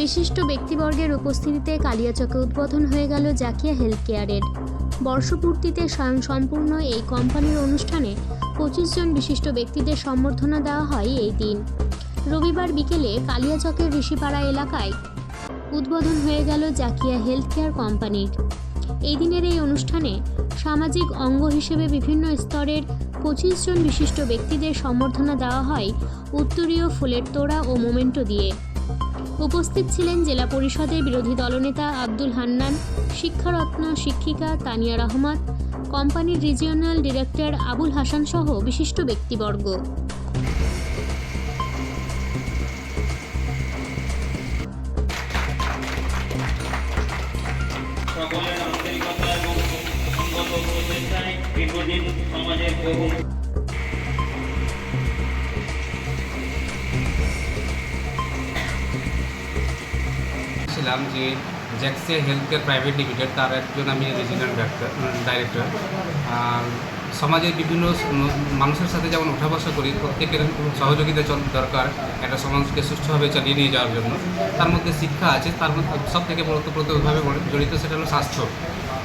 বিশিষ্ট ব্যক্তিবর্গের উপস্থিতিতে কালিয়াচকে উদ্বোধন হয়ে গেল জাকিয়া হেলথ কেয়ারের বর্ষপূর্তিতে স্বয়ং সম্পূর্ণ এই কোম্পানির অনুষ্ঠানে পঁচিশ জন বিশিষ্ট ব্যক্তিদের সম্বর্ধনা দেওয়া হয় এই দিন। রবিবার বিকেলে কালিয়াচকের ঋষিপাড়া এলাকায় উদ্বোধন হয়ে গেল জাকিয়া হেলথ কেয়ার কোম্পানির। এই দিনের এই অনুষ্ঠানে সামাজিক অঙ্গ হিসেবে বিভিন্ন স্তরের পঁচিশ জন বিশিষ্ট ব্যক্তিদের সম্বর্ধনা দেওয়া হয় উত্তরীয় ফুলের তোড়া ও মোমেন্টো দিয়ে। উপস্থিত ছিলেন জেলা পরিষদের বিরোধী দলনেতা আব্দুল হান্নান, শিক্ষারত্ন শিক্ষিকা তানিয়া রহমত কোম্পানির রিজিওনাল ডিরেক্টর আবুল হাসান সহ বিশিষ্ট ব্যক্তিবর্গ। সকলের আন্তরিকতা এবং সমাজের বহু ছিলাম যে জ্যাক্সিয়া হেলথ কেয়ার প্রাইভেট লিমিটেড তার একজন আমি রিজিনাল ডাইরেক্টর সমাজের বিভিন্ন মানুষের সাথে যেমন ওঠা বসা করি, প্রত্যেকের সহযোগিতা দরকার একটা সমাজকে সুষ্ঠুভাবে চালিয়ে নিয়ে যাওয়ার জন্য। তার মধ্যে শিক্ষা আছে, তার মধ্যে সব থেকে প্রতপ্রতভাবে জড়িত সেটা হলো স্বাস্থ্য।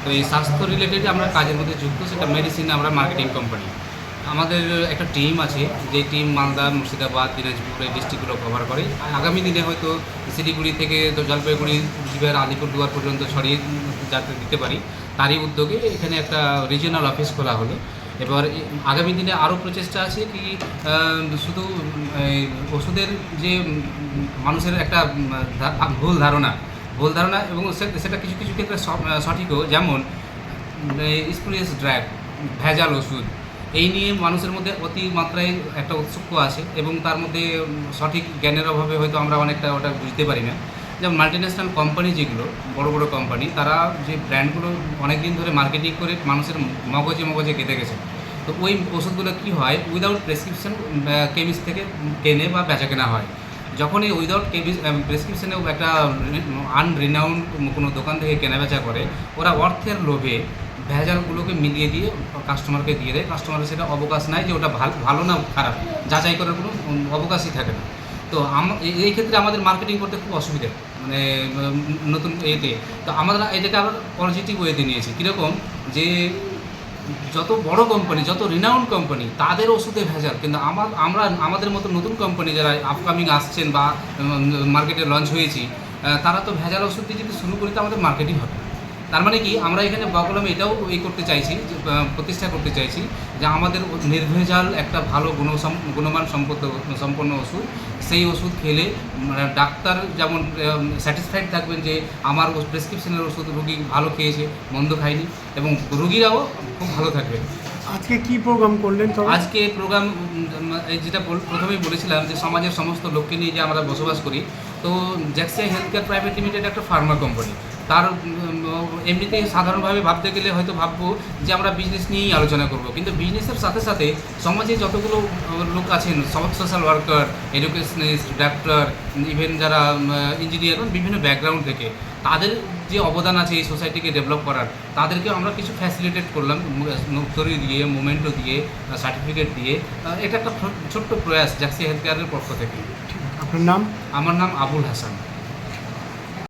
তো এই স্বাস্থ্য রিলেটেড আমরা কাজের মধ্যে যুক্ত, সেটা মেডিসিন আমরা মার্কেটিং কোম্পানি আমাদের একটা টিম আছে যে টিম মালদা, মুর্শিদাবাদ, দিনাজপুর এই ডিস্ট্রিক্টগুলো কভার করে। আগামী দিনে হয়তো শিলিগুড়ি থেকে জলপাইগুড়ি বিহার আলিপুরদুয়ার পর্যন্ত ছড়িয়ে যাতে দিতে পারি, তারই উদ্যোগে এখানে একটা রিজিওনাল অফিস খোলা হলো। এবার আগামী দিনে আরও প্রচেষ্টা আছে কি শুধু ওষুধের যে মানুষের একটা ভুল ধারণা ভুল ধারণা এবং সেটা কিছু কিছু ক্ষেত্রে সঠিকও। যেমন স্পুরিয়াস ড্রাগ ভেজাল ওষুধ এই নিয়ে মানুষের মধ্যে অতি মাত্রায় একটা উৎসুক আছে এবং তার মধ্যে সঠিক জ্ঞানের অভাবে হয়তো আমরা অনেকটা ওটা বুঝতে পারি না। যেমন মাল্টিন্যাশনাল কোম্পানি যেগুলো, বড় বড় কোম্পানি তারা যে ব্র্যান্ডগুলো অনেক দিন ধরে মার্কেটিং করে মানুষের মগজে মগজে গেঁথে গেছে। তো ওই ওষুধগুলো কী হয়? উইদাউট প্রেসক্রিপশন কেমিস্ট থেকে কেনে বা বেচা কেনা হয়। যখনই উইদাউট প্রেসক্রিপশনেও একটা আনরিনাউন্ড কোনো দোকান থেকে কেনাবেচা করে, ওরা অর্থের লোভে ভেজালগুলোকে মিলিয়ে দিয়ে কাস্টমারকে দিয়ে দেয়। কাস্টমারের সেটা অবকাশ নাই যে ওটা ভালো ভালো না খারাপ। যাচাই করার কোনো অবকাশই থাকে না। তো এই- ক্ষেত্রে আমাদের মার্কেটিং করতে খুব অসুবিধা। মানে নতুন এতে। তো আমরা এটাকে আবার পজিটিভ ওয়েতে নিয়েছি। কীরকম? যে যত বড় কোম্পানি যত রিনাউন্ড কোম্পানি তাদের ওষুধে ভেজাল। কিন্তু আমার আমরা, আমাদের মতো নতুন কোম্পানি যারা আপকামিং আসছেন বা মার্কেটে লঞ্চ হয়েছি তারা তো ভেজাল ওষুধ দিয়ে যদি শুরু করি, তো আমাদের মার্কেটিং হবে। তার মানে কি, আমরা এখানে বকলমে এটাও এই করতে চাইছি প্রতিষ্ঠা করতে চাইছি যে আমাদের নির্ভেজাল একটা ভালো গুণ গুণমান সম্পদ, সম্পন্ন ওষুধ, সেই ওষুধ খেলে মানে ডাক্তার যেমন স্যাটিসফাইড থাকবেন যে আমার প্রেসক্রিপশনের ওষুধ রুগী ভালো খেয়েছে, মন্দ খায়নি, এবং রুগীরাও খুব ভালো থাকবে আজকে কি প্রোগ্রাম করলেন আজকে প্রোগ্রাম যেটা প্রথমেই বলেছিলাম যে সমাজের সমস্ত লোককে নিয়ে যে আমরা বসবাস করি তো জ্যাক্সিয়া হেলথ কেয়ার প্রাইভেট লিমিটেড একটা ফার্মা কোম্পানি তার উম, এমনিতেই সাধারণভাবে ভাবতে গেলে হয়তো ভাববো যে আমরা বিজনেস নিয়েই আলোচনা করব। কিন্তু বিজনেসের সাথে সাথে সমাজে যতগুলো লোক আছেন social worker educationist doctor even যারা ইঞ্জিনিয়ার বিভিন্ন ব্যাকগ্রাউন্ড থেকে তাদের যে অবদান আছে এই সোসাইটিকে ডেভেলপ করার তাদেরকে আমরা কিছু ফ্যাসিলিটেট করলাম নোটরি দিয়ে মোমেন্টো দিয়ে সার্টিফিকেট দিয়ে। এটা একটা ছোট্ট প্রয়াস জ্যাক্সি হেলথ কেয়ারের পক্ষ থেকে। আপনার নাম? আমার নাম আবুল হাসান।